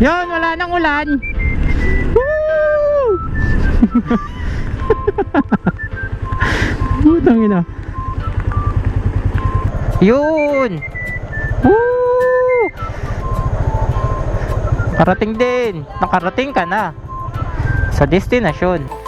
Yun, wala nang ulan. Woo! Putang ina. Yun! Woo! Karating din. Nakarating ka na. Sa destinasyon.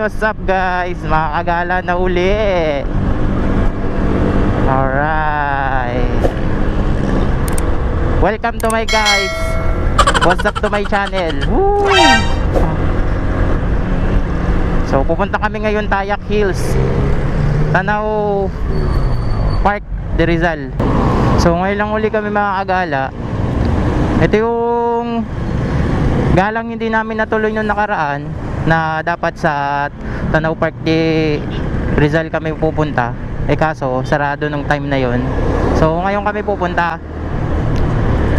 What's up guys? Makakagala na uli. Alright. Welcome to my guys. What's up to my channel? Woo! So pupunta kami ngayon Tayak Hills. Tanaw Park de Rizal. So ngayon lang uli kami makakagala. Ito yung galang hindi namin natuloy nung nakaraan na dapat sa Tanaw Park de Rizal kami pupunta. Eh kaso sarado nung time na yon so ngayon kami pupunta.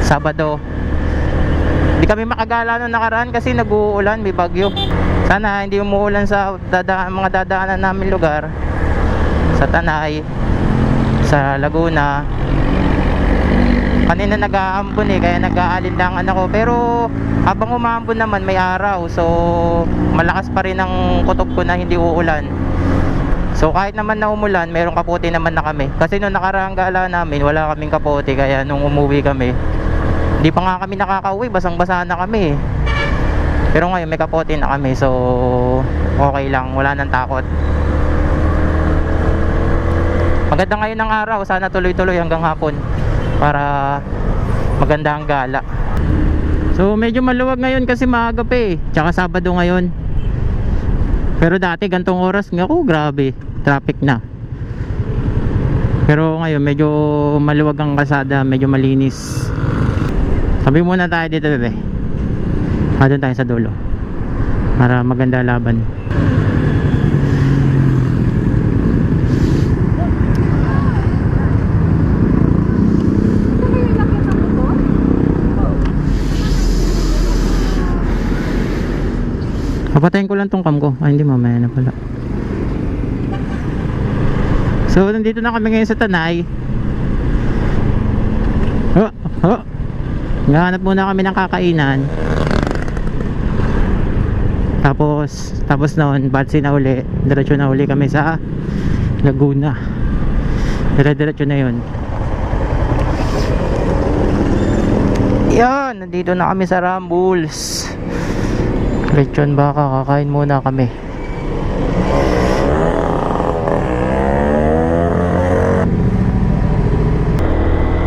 Sabado. Hindi kami makagala nung nakaraan kasi nag-uulan may bagyo. Sana hindi umuulan sa dada mga dadaanan namin lugar. Sa Tanay sa Laguna kanina nag-aambon eh kaya nag-aalinlangan ako. Pero habang umaambon naman may araw. So malakas pa rin ang kutob ko na hindi uulan. So kahit naman na umulan merong kapote naman na kami. Kasi nung nakaraang gala namin wala kaming kapote. Kaya nung umuwi kami hindi pa nga kami nakakauwi. Basang basa na kami eh. pero ngayon may kapote na kami. So okay lang. Wala nang takot. Maganda ngayon ang araw. Sana tuloy-tuloy hanggang hapon para maganda ang gala. So medyo maluwag ngayon kasi maaga pa eh. Tsaka Sabado ngayon. Pero dati gantong oras nga ko grabe traffic na. Pero ngayon medyo maluwag ang kasada medyo malinis. Sabi muna tayo dito bebe. Ah, tayo sa dulo. Para maganda laban Ito ba yung lakit ng motor? Papatayin ko lang tong cam ko. Ay, hindi mamaya na pala. So, nandito na kami ngayon sa Tanay. Oh, oh. Naghahanap muna kami ng kakainan. Tapos, tapos noon, batsi na uli. Diretso na uli kami sa Laguna. Dire-diretso na yun. Yan, nandito na kami sa Rambles. Lechon baka kakain muna kami.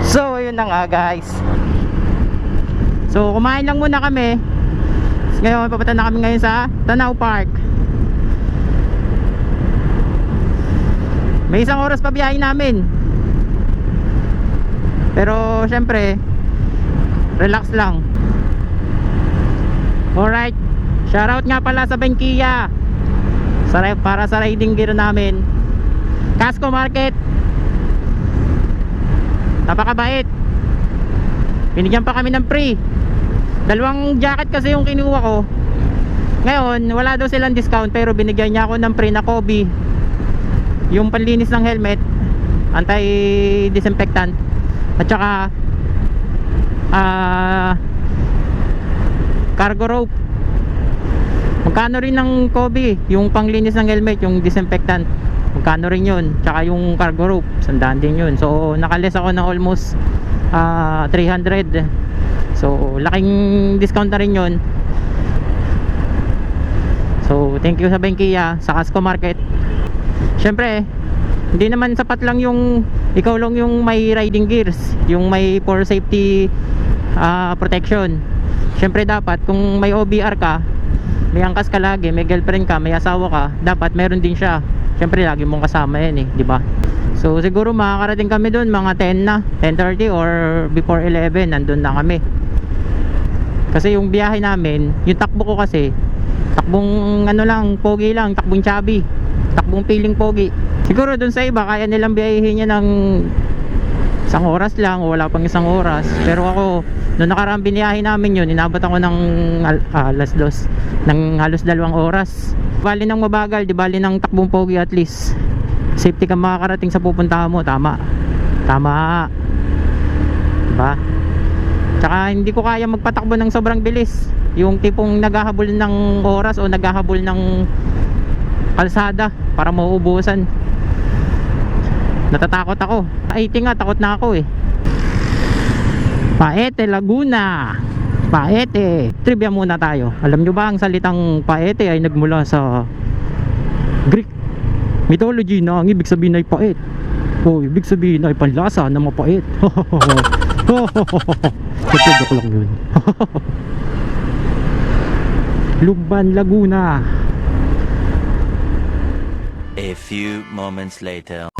So, ayun na nga guys. So, kumain lang muna kami. Ngayon, papunta na kami ngayon sa Tanaw Park. May isang oras pa biyahe namin. Pero, syempre, relax lang. Alright. Shoutout nga pala sa Benkia. Sa, para sa riding gear namin. Casco Market. Napakabait. Binigyan pa kami ng free. Dalawang jacket kasi yung kinuha ko. Ngayon, wala daw silang discount pero binigyan niya ako ng free na Kobe. Yung panlinis ng helmet, anti-disinfectant. At saka ah cargo rope. Magkano rin ng Kobe, yung panglinis ng helmet, yung disinfectant. Magkano rin yun. Tsaka yung cargo rope, sandaan din yun. So, nakalis ako ng almost ah 300. So, laking discount na rin yun. So, thank you sa Benkia, sa Casco Market. Siyempre, hindi naman sapat lang yung ikaw lang yung may riding gears, yung may for safety ah, protection. Siyempre dapat kung may OBR ka, may angkas ka lagi, may girlfriend ka, may asawa ka, dapat meron din siya. Siyempre lagi mong kasama yan eh, di ba? So siguro makakarating kami doon mga 10 na, 10:30 or before 11 nandun na kami. Kasi yung biyahe namin, yung takbo ko kasi, takbong ano lang, pogi lang, takbong chubby, takbong feeling pogi. Siguro doon sa iba, kaya nilang biyahehin niya ng isang oras lang wala pang isang oras. Pero ako, noong nakaraang biniyahe namin yun, inabot ako ng ah, dos, ng halos dalawang oras. Bali ng mabagal, di bali ng takbong pogi at least. Safety ka makakarating sa pupuntahan mo, tama. Tama. Diba? Tsaka hindi ko kaya magpatakbo ng sobrang bilis. Yung tipong naghahabol ng oras o naghahabol ng kalsada para mauubusan. Natatakot ako. Ay, nga, takot na ako eh. Paete, Laguna. Paete. Trivia muna tayo. Alam nyo ba ang salitang paete ay nagmula sa Greek mythology na ang ibig sabihin ay pait. O, ibig sabihin ay panlasa na mapait. Joke lang yun. Lugban, Laguna. A few moments later.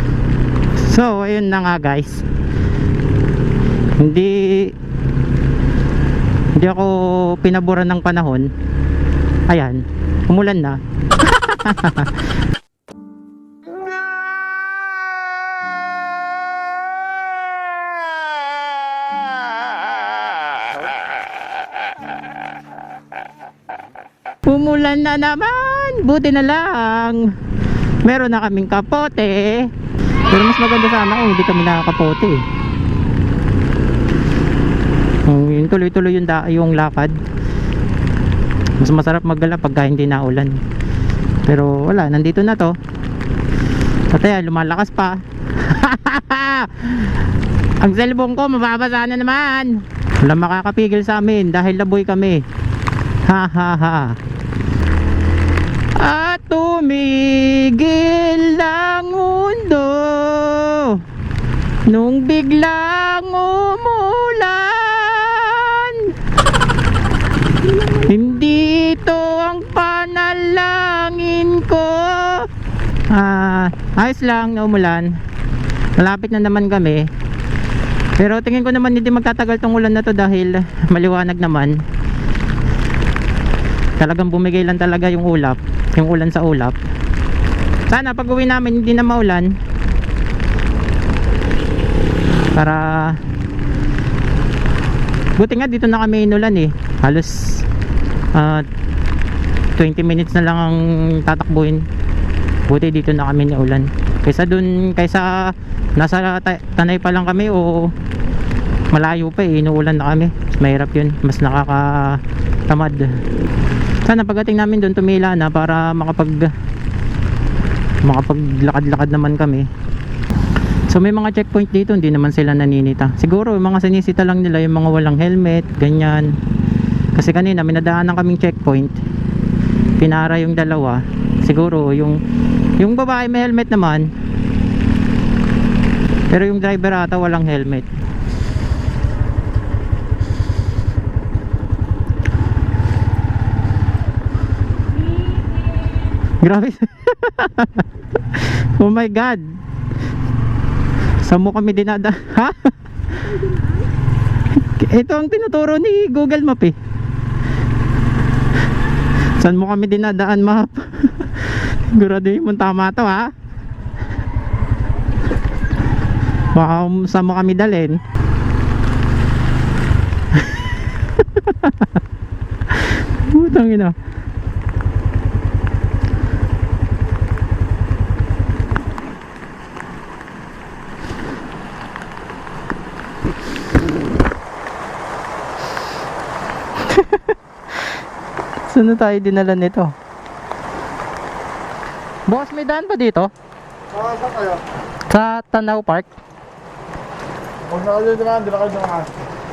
So, ayun na nga guys. Hindi hindi ako pinaboran ng panahon. Ayan, umulan na. Umulan na naman. Buti na lang. Meron na kaming kapote. Pero mas maganda sana kung hindi kami nakakapote. eh. Yun tuloy-tuloy yung, da- yung lakad. Mas masarap magdala pagka hindi naulan. Pero wala, nandito na to. At ayan, lumalakas pa. Ang cellphone ko, mababasa na naman. Wala makakapigil sa amin dahil laboy kami. Ha ha ha. At tumigil ang mundo Nung biglang umulan Hindi ito ang panalangin ko. Ah, ayos lang na umulan Malapit na naman kami. Pero tingin ko naman hindi magtatagal tong ulan na to dahil maliwanag naman. Talagang bumigay lang talaga yung ulap yung ulan sa ulap. Sana pag uwi namin hindi na maulan para buti nga dito na kami inulan eh. Halos ah, 20 minutes na lang ang tatakbuhin. Buti dito na kami ulan kaysa dun kaysa nasa ta- tanay pa lang kami o malayo pa eh inuulan na kami. Mas mahirap yun mas nakakatamad. Sana pagdating namin doon tumila na para makapag makapaglakad-lakad naman kami so may mga checkpoint dito hindi naman sila naninita. Siguro yung mga sinisita lang nila yung mga walang helmet ganyan. Kasi kanina may nadaanan kaming checkpoint. Pinara yung dalawa. Siguro yung yung babae may helmet naman. Pero yung driver ata walang helmet. Grabe. oh my God. Saan mo kami dinada? Ha? Ito ang tinuturo ni Google Map eh. Saan mo kami dinadaan map? Siguraduhin mo tama to ha. Baka saan mo kami dalhin. Putang ina. Saan na tayo dinala nito? Boss, may daan pa dito? Saan kayo? Sa Tanaw Park? Huwag na kayo dumaan, di na kayo dumaan.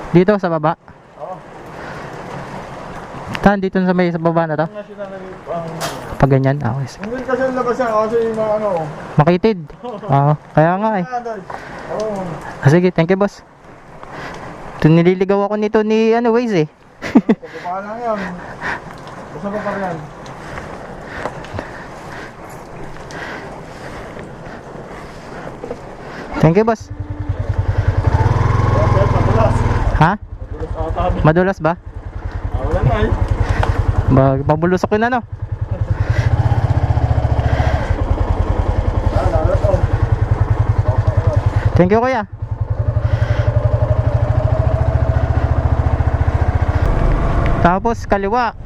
Dito sa baba? Oo. Saan? Dito sa may sa baba na to? Pag ganyan? Ah, okay. Hindi kasi labas yan, kasi mga ano... Makitid? Oo. kaya nga eh. Oo. Ah, sige, thank you boss. Ito nililigaw ako nito ni ano Waze eh. Pagpapaan lang yan. Basta pa pa yan. Thank you boss. Madulas. Ha? Madulas ako ba? Wala na eh. Ba pabulusok yun ano? Thank you kuya. Tapos kaliwa.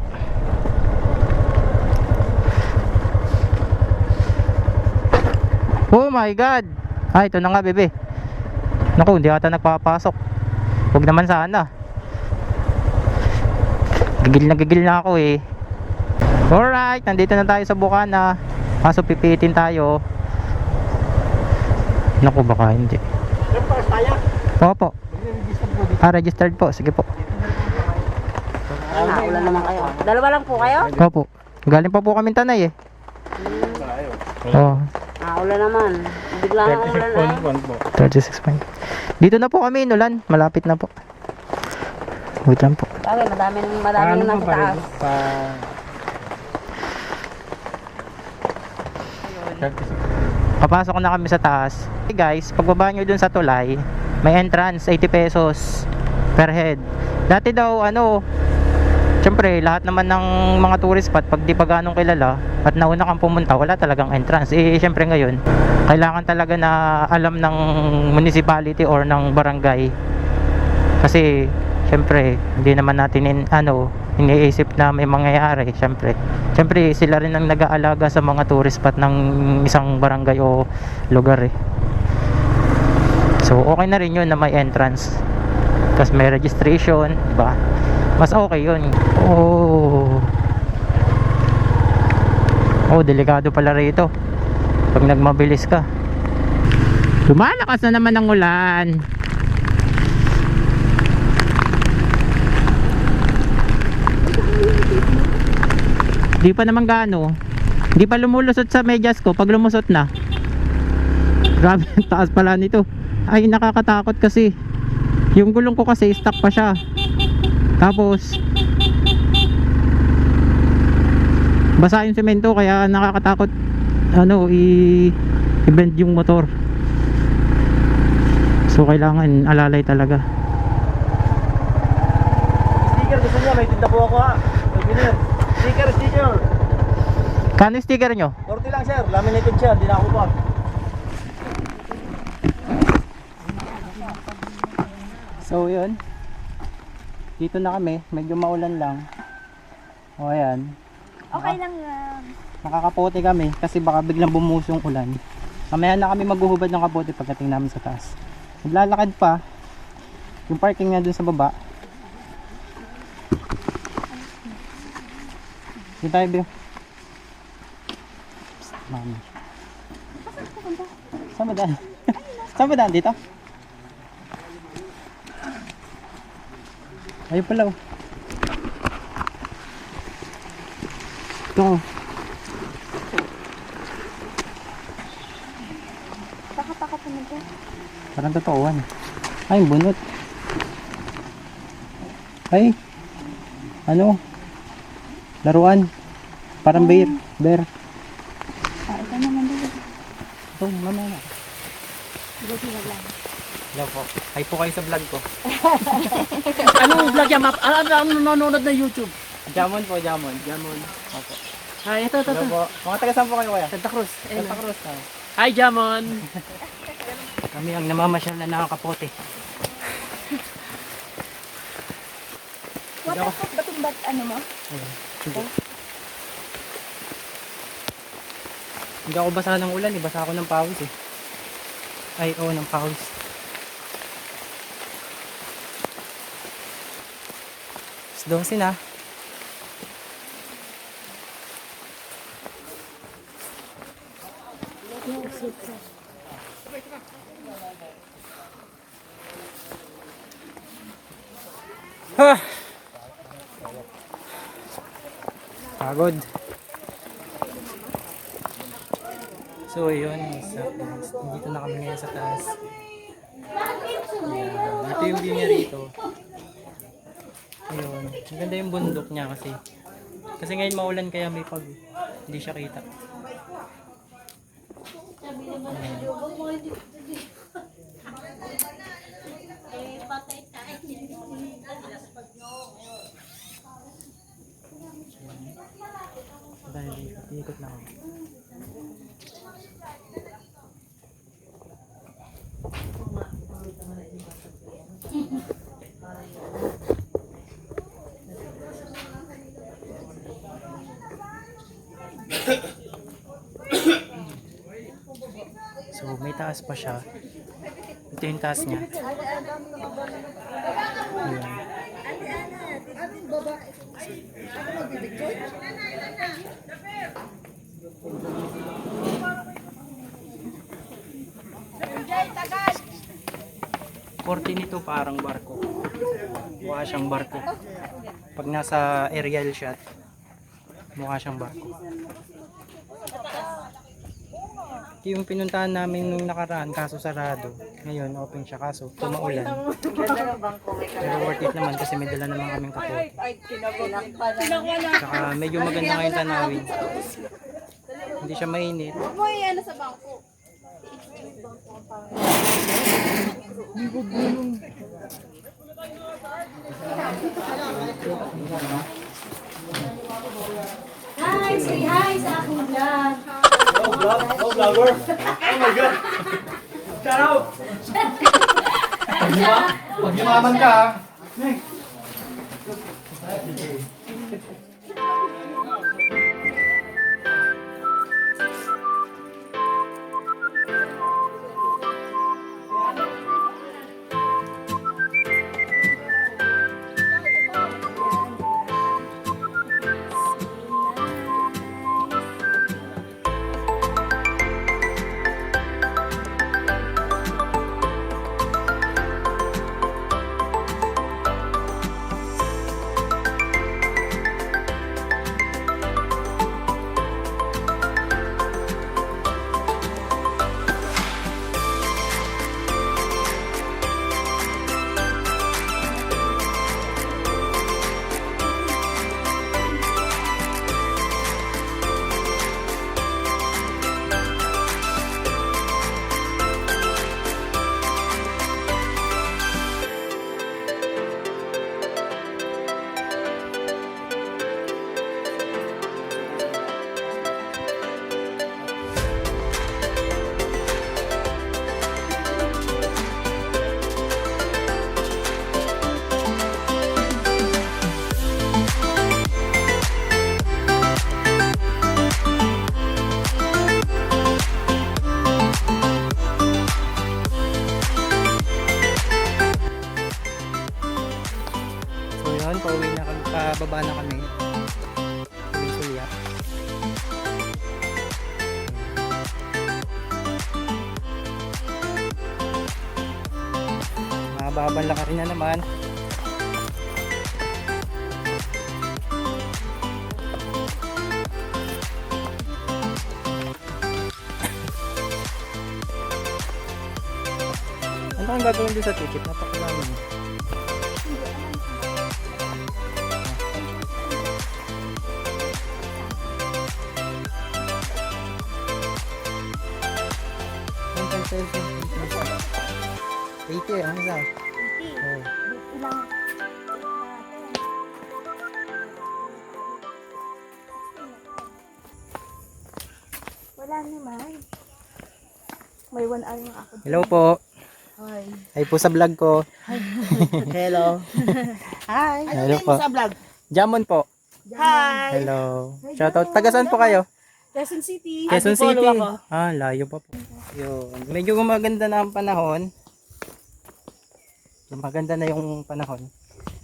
Oh my god. Ah, ito na nga bebe. Naku, hindi ata nagpapasok. Huwag naman sana. Gigil na gigil na ako eh. Alright, nandito na tayo sa Bukana. Kaso pipitin tayo. Naku, baka hindi. Opo. Ah, registered po. Sige po. Naulan naman kayo. Dalawa lang po kayo? Opo. Galing pa po kami tanay eh. Oh, Ah, ulan naman. Bigla nga ulan na. 36 point. Dito na po kami inulan. Malapit na po. Wait lang po. Bagay, madami madami nang nasa taas. Papasok na kami sa taas. Hey guys, pagbaba nyo dun sa tulay, may entrance, 80 pesos per head. Dati daw, ano, syempre, lahat naman ng mga tourist spot, pag di pa ganong kilala, at nauna kang pumunta, wala talagang entrance. Eh, syempre ngayon, kailangan talaga na alam ng municipality or ng barangay. Kasi, syempre, hindi naman natin in, ano, iniisip na may mangyayari, syempre. Syempre, sila rin ang nag-aalaga sa mga tourist spot ng isang barangay o lugar eh. So, okay na rin yun na may entrance. Tapos may registration, di ba? Mas okay yun. Oh. Oh, delikado pala rito. Pag nagmabilis ka. Lumalakas na naman ang ulan. Di pa naman gaano. Di pa lumulusot sa medyas ko pag lumusot na. Grabe, taas pala nito. Ay, nakakatakot kasi. Yung gulong ko kasi stuck pa siya. Tapos basa yung semento kaya nakakatakot ano i i-bend yung motor. So kailangan alalay talaga. Sticker gusto niya, may tinda po ako ha. Souvenir. Sticker, sticker. Kano sticker nyo? 40 lang sir, laminated siya, di na ako pa. So yun. Dito na kami, medyo maulan lang. O ayan, Okay lang yan. nakakapote kami kasi baka biglang bumuso yung ulan. Mamaya na kami maghuhubad ng kapote pagdating namin sa taas. Maglalakad pa. Yung parking nga dun sa baba. Dito tayo, Bill. Mami. Saan ba daan? Saan ba daan? Dito? Ayun pala oh. Ito. Takot-takot naman ko. Parang totooan. Ay, bunot. Ay. Ano? Laruan. Parang bear. Bear. Ah, ito naman dito. Ito, mamaya. Hello po. Hi po kayo sa vlog ko. Anong vlog yan? Map? Ano ang nanonood na YouTube? Jamon po, Jamon. Jamon. Opo. Ah, ito, ito, Hello ito. po. Mga taga saan po kayo kuya? Santa Cruz. Ayun, Santa. Cruz. ah. Hi, Jamon! Kami ang namamasyal na nakakapote. Waterproof ba itong bat, ano mo? Hindi. Hindi ako basa ng ulan eh. Basa ako ng pawis eh. Ay, oo, ng pawis. Alas 12 na. Ha! Pagod. So, yun. Dito na kami ngayon sa taas. Ayan. Ito yung view niya rito. Ang ganda yung bundok niya kasi. Kasi ngayon maulan kaya may pag. Hindi siya kita. Dahil ikot na ako. So, may taas pa siya. Ito yung taas niya. Ayan. Korte nito parang barko. Mukha siyang barko. Pag nasa aerial shot, mukha siyang barko. Ito yung pinuntahan namin nung nakaraan, kaso sarado. Ngayon, open siya kaso tumaulan. Pero worth it naman kasi may dala naman kaming kapo. Saka medyo maganda ngayon tanawin. Hindi siya mainit. Hi! Say hi sa aking vlog! Oh, vlogger! Oh my God! Shout out! Pag yumaman ka, ha? Pababa na kami. Uwi sulyap. Mahababang laki na naman. Ano ang gagawin doon sa ticket? Napakalaman. May one hour nga ako. Hello po. Hi. Ay po sa vlog ko. Hello. Hi. Hello po. vlog? Jamon po. Hi. Hello. Shoutout. Taga saan po kayo? Quezon City. Quezon Antipolo City. ako. Ah, layo pa po. Yun. Medyo gumaganda na ang panahon. Maganda na yung panahon.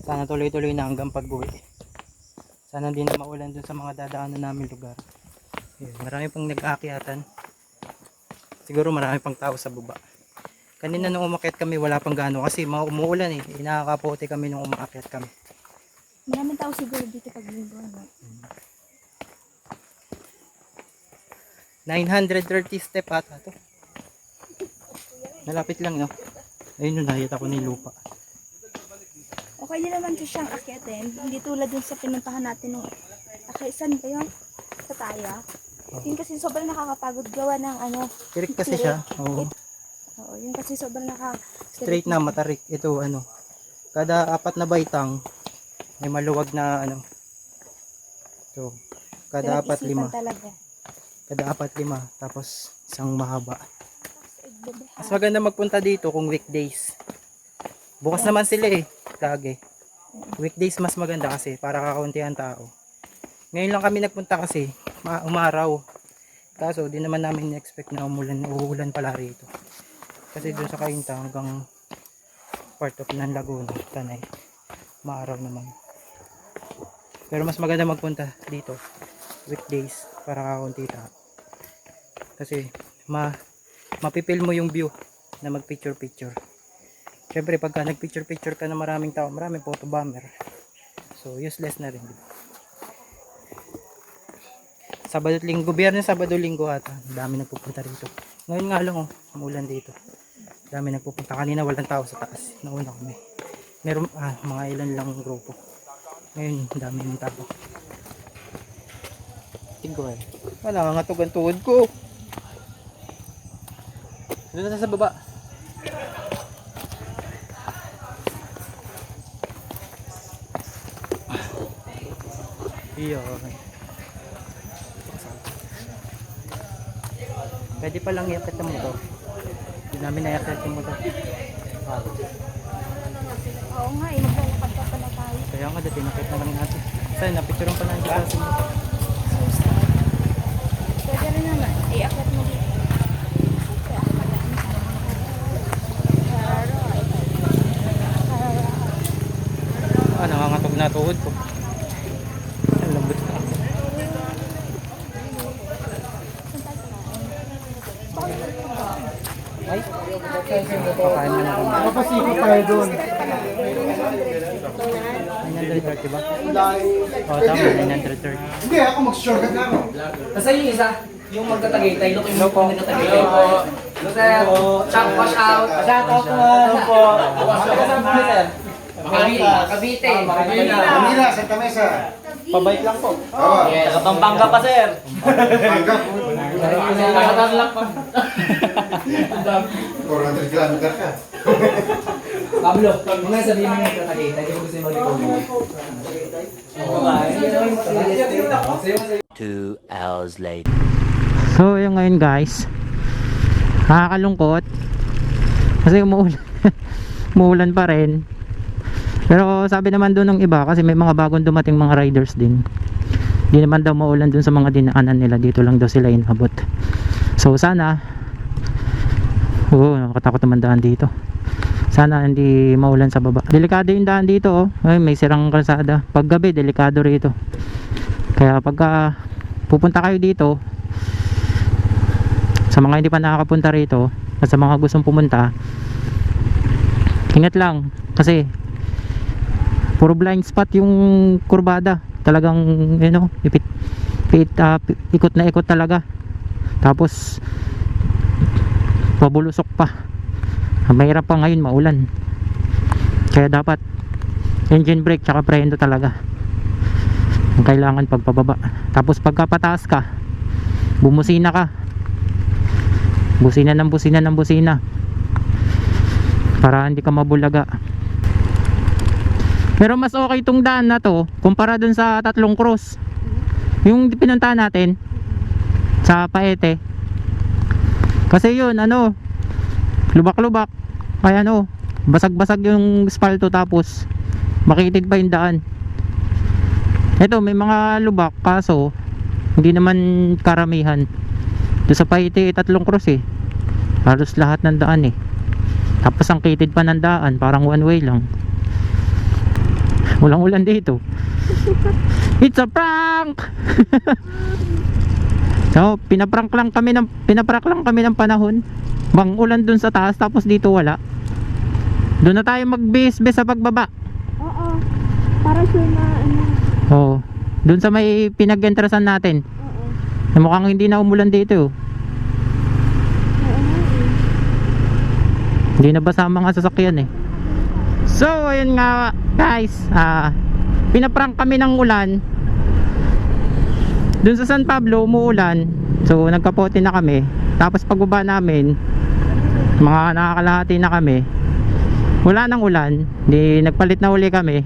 Sana tuloy-tuloy na hanggang pag-uwi. Sana din na maulan dun sa mga dadaanan namin lugar. Yun. Marami pang nag-aakyatan. Siguro marami pang tao sa baba. Kanina nung umakyat kami wala pang gano kasi mga umuulan eh. Inakakapote kami nung umakyat kami. Maraming tao siguro dito pag linggo. Ano? 930 step ata to. Malapit lang no. Ayun no, nakita ko ni lupa. Okay din naman siya siyang akyatin. Hindi tulad dun sa pinuntahan natin nung akay saan ba yun? Sa Taya. Yun kasi sobrang nakakapagod gawa ng ano. Tirik kasi siya. Oo. Oo, yun kasi sobrang naka... Straight na matarik. Ito ano. Kada apat na baitang may maluwag na ano. Ito. Kada apat Pinag-isipan lima. talaga. Kada apat lima. Tapos isang mahaba. Mas maganda magpunta dito kung weekdays. Bukas naman sila eh. Lagi. Weekdays mas maganda kasi para kakaunti ang tao. Ngayon lang kami nagpunta kasi umaraw. Kaso di naman namin expect na umulan, uulan pala rito. Kasi doon sa Kainta hanggang part of ng Laguna, Tanay. Maaraw naman. Pero mas maganda magpunta dito weekdays para kakaunti tao. Kasi ma mapipil mo yung view na mag picture picture syempre pagka nag picture picture ka na maraming tao maraming photo bomber so useless na rin di ba? Sabado at linggo. Biyernes Sabado linggo ata. Dami nagpupunta rito. Ngayon nga lang oh umulan dito. Dami nagpupunta. Kanina walang tao sa taas. Nauna kami. Meron ah, mga ilan lang grupo. Ngayon dami ng tao. Tingko eh. Wala nga ngatog ang tuhod ko. Doon na sa baba. Iyo. Pwede pa lang iakit mo to. Hindi namin naiakit yung motor. Ah, Oo nga, eh, maglalakad pa pala tayo. kaya nga dati nakit na lang natin. Sa'yo, napicturean pa lang motor. Pwede rin naman. Eh, akit mo dito. Ah, nangangatog na tuhod ko. Ang lambot na. Ay, kakain mo na kami. Tayo doon. 930 ba? Oo, tama, 930. Hindi, ako mag-shortcut na ako. Nasa yung isa, yung magtatagaytay, look yung look magtatagaytay po. Sir, shout wash out. Shout out po. Ano po? Po sir. Cavite. Cavite. Manila, Santa Mesa. Pabike lang po. Oo. Yes. Pampanga pa sir. Pangga po. Nakatarlak pa. 400 kilometer ka. Pablo, mga sabihin mo yung magtatagaytay, di ko gusto yung mag-recommend. Two hours later. So, yung ngayon guys, nakakalungkot. Kasi umuulan, umuulan pa rin. Pero sabi naman doon ng iba, kasi may mga bagong dumating mga riders din. Hindi naman daw maulan doon sa mga dinaanan nila. Dito lang daw sila inabot. So, sana, oo, nakatakot naman daan dito. Sana hindi maulan sa baba. Delikado yung daan dito, oh. Ay, may sirang kalsada. Pag gabi, delikado rito. Kaya pagka pupunta kayo dito, sa mga hindi pa nakakapunta rito at sa mga gustong pumunta ingat lang kasi puro blind spot yung kurbada talagang you know ipit, ipit, ah, pi- ikot na ikot talaga tapos pabulusok pa Ah, mahirap pa ngayon maulan. Kaya dapat engine brake tsaka preno talaga. Ang kailangan pagpababa. Tapos pagka pataas ka bumusina ka. Busina ng busina ng busina. Para hindi ka mabulaga. Pero mas okay itong daan na to kumpara dun sa tatlong cross. Yung pinuntahan natin sa Paete. Kasi yun, ano, lubak-lubak. Ay ano, basag-basag yung spalto tapos makitid pa yung daan. Ito, may mga lubak kaso hindi naman karamihan. Doon sa Paite, tatlong cross eh. Halos lahat ng daan eh. Tapos ang kitid pa ng daan, parang one way lang. Walang ulan dito. It's a prank! so, pinaprank lang kami ng pinaprank lang kami ng panahon. Bang ulan dun sa taas tapos dito wala. Doon na tayo mag-base sa pagbaba. Oo. Para sure na ano. Oo. Doon sa may pinag-entrasan natin. Oo. Na mukhang hindi na umulan dito. oh. Oo eh. Hindi na basa ang mga sasakyan eh. So, ayun nga guys, ah pinaprank kami ng ulan. Doon sa San Pablo umuulan. So, nagkapote na kami. Tapos pagbaba namin, mga nakakalahati na kami. Wala nang ulan. Di nagpalit na uli kami.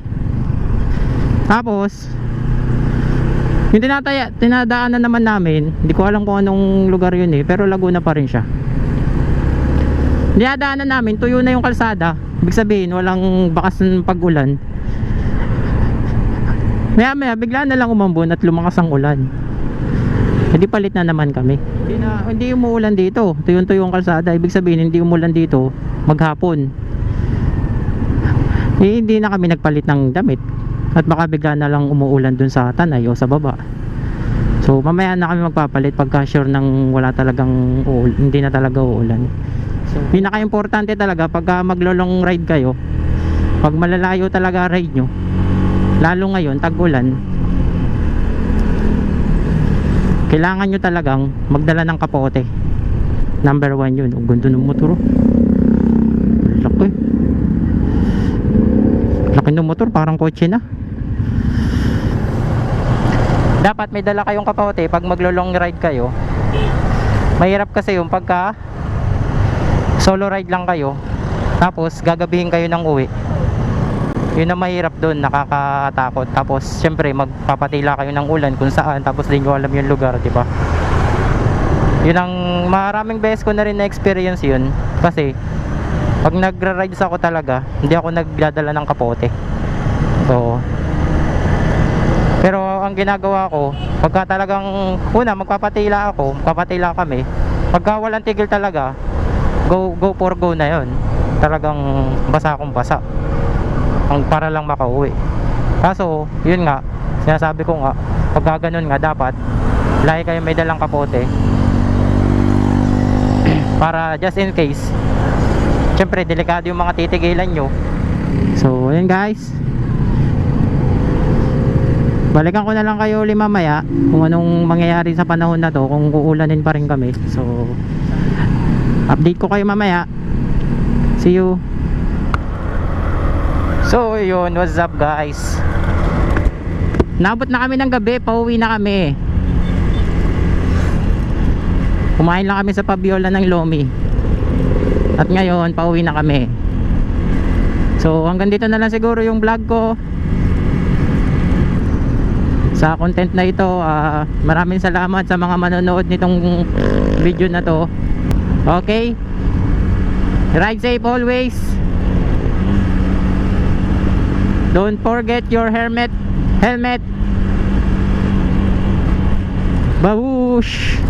Tapos yung tinataya, tinadaanan naman namin, hindi ko alam kung anong lugar yun eh, pero Laguna pa rin siya. Dinadaanan namin, tuyo na yung kalsada. Ibig sabihin, walang bakas ng pag-ulan. Maya maya, bigla na lang umambon at lumakas ang ulan. Hindi palit na naman kami. Hindi, na, hindi umuulan dito. Tuyo-tuyo ang kalsada. Ibig sabihin, hindi umuulan dito maghapon. Eh, hindi na kami nagpalit ng damit. At baka bigla na lang umuulan dun sa tanay o sa baba. So, mamaya na kami magpapalit pagka sure nang wala talagang uul, hindi na talaga uulan. So, pinaka-importante talaga pagka maglo-long ride kayo, pag malalayo talaga ride nyo, lalo ngayon, tag-ulan, kailangan nyo talagang magdala ng kapote. Number one yun. Ang ganda ng motor. oh. Laki. Laki ng motor, parang kotse na. Dapat may dala kayong kapote pag maglo-long ride kayo. Mahirap kasi yung pagka solo ride lang kayo. Tapos gagabihin kayo ng uwi. Yun ang mahirap doon, nakakatakot. Tapos syempre magpapatila kayo ng ulan kung saan tapos di nyo alam yung lugar, di ba? Yun ang maraming beses ko na rin na experience yun kasi pag nagra-rides ako talaga, hindi ako nagdadala ng kapote. So, pero ang ginagawa ko, pagka talagang una magpapatila ako, magpapatila kami. Pagka walang tigil talaga, go go for go na 'yon. Talagang basa akong basa. Ang para lang makauwi. Kaso, yun nga, sinasabi ko nga, pagka ganun nga dapat lagi kayo may dalang kapote. para just in case. Siyempre, delikado yung mga titigilan nyo. So, yun guys. Balikan ko na lang kayo uli mamaya kung anong mangyayari sa panahon na to kung uulanin pa rin kami. So update ko kayo mamaya. See you. So yun, what's up guys? Nabot na kami ng gabi, pauwi na kami. Kumain lang kami sa Pabiola ng Lomi. At ngayon, pauwi na kami. So hanggang dito na lang siguro yung vlog ko sa content na ito ah, maraming salamat sa mga manonood nitong video na to okay ride safe always don't forget your helmet. Helmet. Babush